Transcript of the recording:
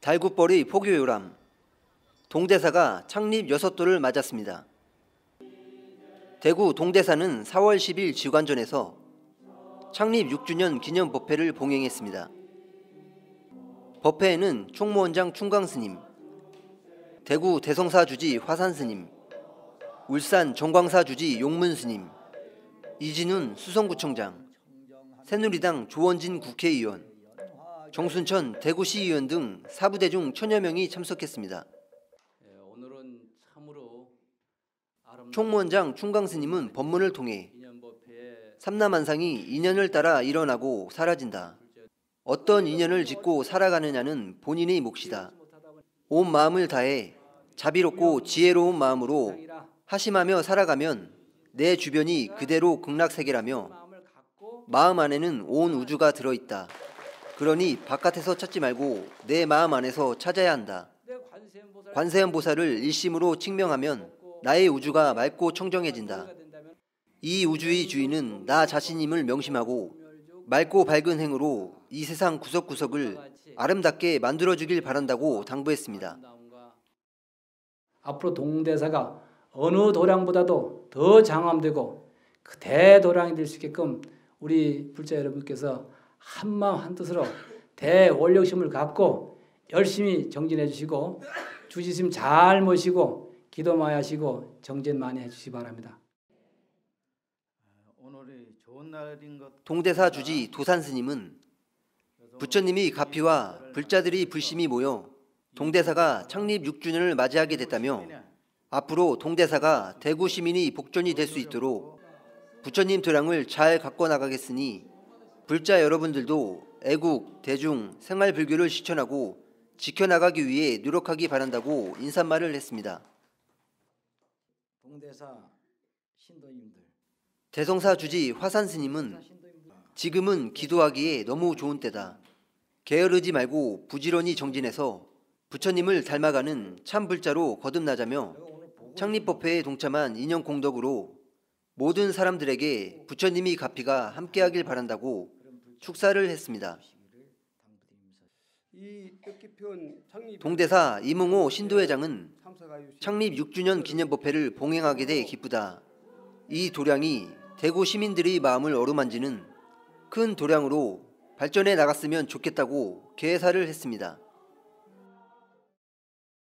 달굿벌의 포교요람 동대사가 창립 6돌을 맞았습니다. 대구 동대사는 4월 10일 지관전에서 창립 6주년 기념 법회를 봉행했습니다. 법회에는 총무원장 충광스님, 대구 대성사 주지 화산스님, 울산 정광사 주지 용문스님, 이진훈 수성구청장, 새누리당 조원진 국회의원, 정순천 대구시의원 등 사부대중 천여 명이 참석했습니다. 총무원장 충광스님은 법문을 통해 삼남한상이 인연을 따라 일어나고 사라진다. 어떤 인연을 짓고 살아가느냐는 본인의 몫이다. 온 마음을 다해 자비롭고 지혜로운 마음으로 하심하며 살아가면 내 주변이 그대로 극락세계라며 마음 안에는 온 우주가 들어있다. 그러니 바깥에서 찾지 말고 내 마음 안에서 찾아야 한다. 관세음 보살을 일심으로 칭명하면 나의 우주가 맑고 청정해진다. 이 우주의 주인은 나 자신임을 명심하고 맑고 밝은 행으로 이 세상 구석구석을 아름답게 만들어주길 바란다고 당부했습니다. 앞으로 동대사가 어느 도량보다도 더 장엄되고 그 대도량이 될 수 있게끔 우리 불자 여러분께서 한마음 한뜻으로 대원력심을 갖고 열심히 정진해 주시고 주지심 잘 모시고 기도 많이 하시고 정진 많이 해주시기 바랍니다. 오늘이 좋은 날인 것 동대사 주지 도산 스님은 부처님이 가피와 불자들이 불심이 모여 동대사가 창립 6주년을 맞이하게 됐다며 앞으로 동대사가 대구 시민이 복전이 될 수 있도록 부처님 도량을 잘 갖고 나가겠으니 불자 여러분들도 애국, 대중, 생활 불교를 실천하고 지켜나가기 위해 노력하기 바란다고 인사말을 했습니다. 동대사 신도님들 대성사 주지 화산 스님은 지금은 기도하기에 너무 좋은 때다. 게으르지 말고 부지런히 정진해서 부처님을 닮아가는 참 불자로 거듭나자며 창립법회에 동참한 인연 공덕으로 모든 사람들에게 부처님이 가피가 함께하길 바란다고 축사를 했습니다. 동대사 이몽호 신도회장은 창립 6주년 기념법회를 봉행하게 돼 기쁘다. 이 도량이 대구 시민들의 마음을 어루만지는 큰 도량으로 발전해 나갔으면 좋겠다고 개사를 했습니다.